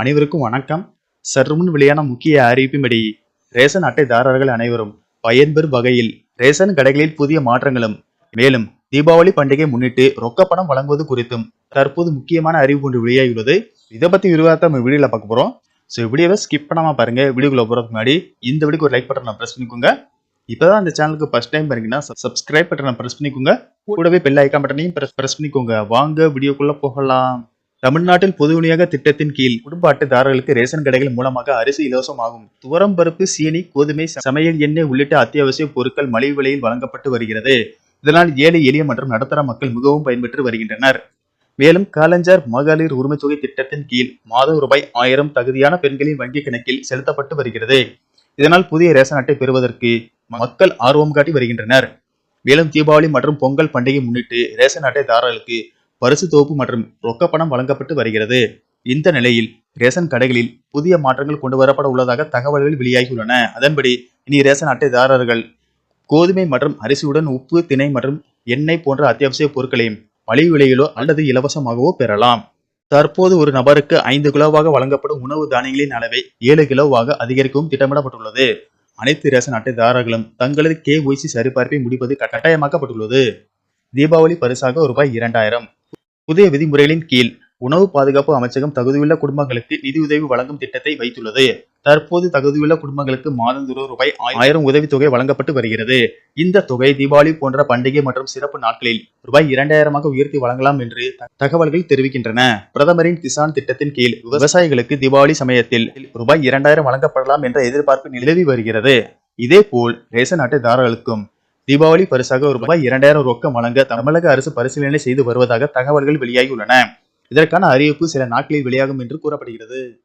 அனைவருக்கும் வணக்கம். சற்றுமுன் வெளியான முக்கிய அறிவிப்பின்படி ரேஷன் அட்டைதாரர்கள் அனைவரும் பயன்பெறும் வகையில் ரேஷன் கடைகளில் புதிய மாற்றங்களும் மேலும் தீபாவளி பண்டிகை முன்னிட்டு ரொக்கப்பணம் வழங்குவது குறித்தும் தற்போது முக்கியமான அறிவிப்பு ஒன்று வெளியாகியுள்ளது. இதை பத்தி விரிவாக நம்ம வீடியோல பார்க்க போறோம். ஸோ வீடியோவை ஸ்கிப் பண்ணாமல் பாருங்க. வீடியோக்குள்ள போறதுக்கு முன்னாடி இந்த வீடியோக்கு ஒரு லைக் பட்டனை ப்ரெஸ் பண்ணிக்கோங்க. இப்போதான் இந்த சேனலுக்கு ஃபர்ஸ்ட் டைம் பாருங்கன்னா சப்ஸ்கிரைப் பட்டனை ப்ரெஸ் பண்ணிக்கோங்க. கூடவே பெல் ஐக்கான் பட்டனையும் பிரஸ் ப்ரெஸ் பண்ணிக்கோங்க. வாங்க வீடியோக்குள்ள போகலாம். தமிழ்நாட்டில் பொது விநியோக திட்டத்தின் கீழ் குடும்ப அட்டைதாரர்களுக்கு ரேஷன் கடைகள் மூலமாக அரிசி இலவசமாகும். துவரம் பருப்பு சீனி கோதுமை சமையல் எண்ணெய் உள்ளிட்ட அத்தியாவசிய பொருட்கள் மலிவு விலையில் வழங்கப்பட்டு வருகிறது. இதனால் ஏழை எளிய மற்றும் நடுத்தர மக்கள் மிகவும் பயன்பெற்று வருகின்றனர். மேலும் காலஞ்சர் மகளிர் உரிமைத்தொகை திட்டத்தின் கீழ் மாதம் ரூபாய் ஆயிரம் தகுதியான பெண்களின் வங்கிக் கணக்கில் செலுத்தப்பட்டு வருகிறது. இதனால் புதிய ரேஷன் அட்டை பெறுவதற்கு மக்கள் ஆர்வம் காட்டி வருகின்றனர். மேலும் தீபாவளி மற்றும் பொங்கல் பண்டிகை முன்னிட்டு ரேஷன் அட்டைதாரர்களுக்கு பரிசு தொகுப்பு மற்றும் ரொக்கப்பணம் வழங்கப்பட்டு வருகிறது. இந்த நிலையில் ரேஷன் கடைகளில் புதிய மாற்றங்கள் கொண்டு வரப்பட உள்ளதாக தகவல்கள் வெளியாகியுள்ளன. அதன்படி இனி ரேஷன் அட்டைதாரர்கள் கோதுமை மற்றும் அரிசியுடன் உப்பு திணை மற்றும் எண்ணெய் போன்ற அத்தியாவசிய பொருட்களையும் மலிவு விலையிலோ அல்லது இலவசமாகவோ பெறலாம். தற்போது ஒரு நபருக்கு ஐந்து கிலோவாக வழங்கப்படும் உணவு தானியங்களின் அளவை ஏழு கிலோவாக அதிகரிக்கவும் திட்டமிடப்பட்டுள்ளது. அனைத்து ரேஷன் அட்டைதாரர்களும் தங்களது கேஒய்சி சரிபார்ப்பை முடிப்பது கட்டாயமாக்கப்பட்டுள்ளது. தீபாவளி பரிசாக ரூபாய் இரண்டாயிரம். புதிய விதிமுறைகளின் கீழ் உணவு பாதுகாப்பு அமைச்சகம் தகுதியுள்ள குடும்பங்களுக்கு நிதியுதவி வழங்கும் திட்டத்தை வைத்துள்ளது. தற்போது தகுதியுள்ள குடும்பங்களுக்கு மாதந்தோறும் ரூபாய் ஆயிரம் உதவித்தொகை வழங்கப்பட்டு வருகிறது. இந்த தொகை தீபாவளி போன்ற பண்டிகை மற்றும் சிறப்பு நாட்களில் ரூபாய் இரண்டாயிரமாக உயர்த்தி வழங்கலாம் என்று தகவல்கள் தெரிவிக்கின்றன. பிரதமரின் கிசான் திட்டத்தின் கீழ் விவசாயிகளுக்கு தீபாவளி சமயத்தில் ரூபாய் இரண்டாயிரம் வழங்கப்படலாம் என்ற எதிர்பார்ப்பு நிலவி வருகிறது. இதேபோல் ரேசன் அட்டைதாரர்களுக்கும் தீபாவளி பரிசாக ரூபாய் இரண்டாயிரம் ரொக்கம் வழங்க தமிழக அரசு பரிசீலனை செய்து வருவதாக தகவல்கள் வெளியாகியுள்ளன. இதற்கான அறிவிப்பு சில நாட்களில் வெளியாகும் என்று கூறப்படுகிறது.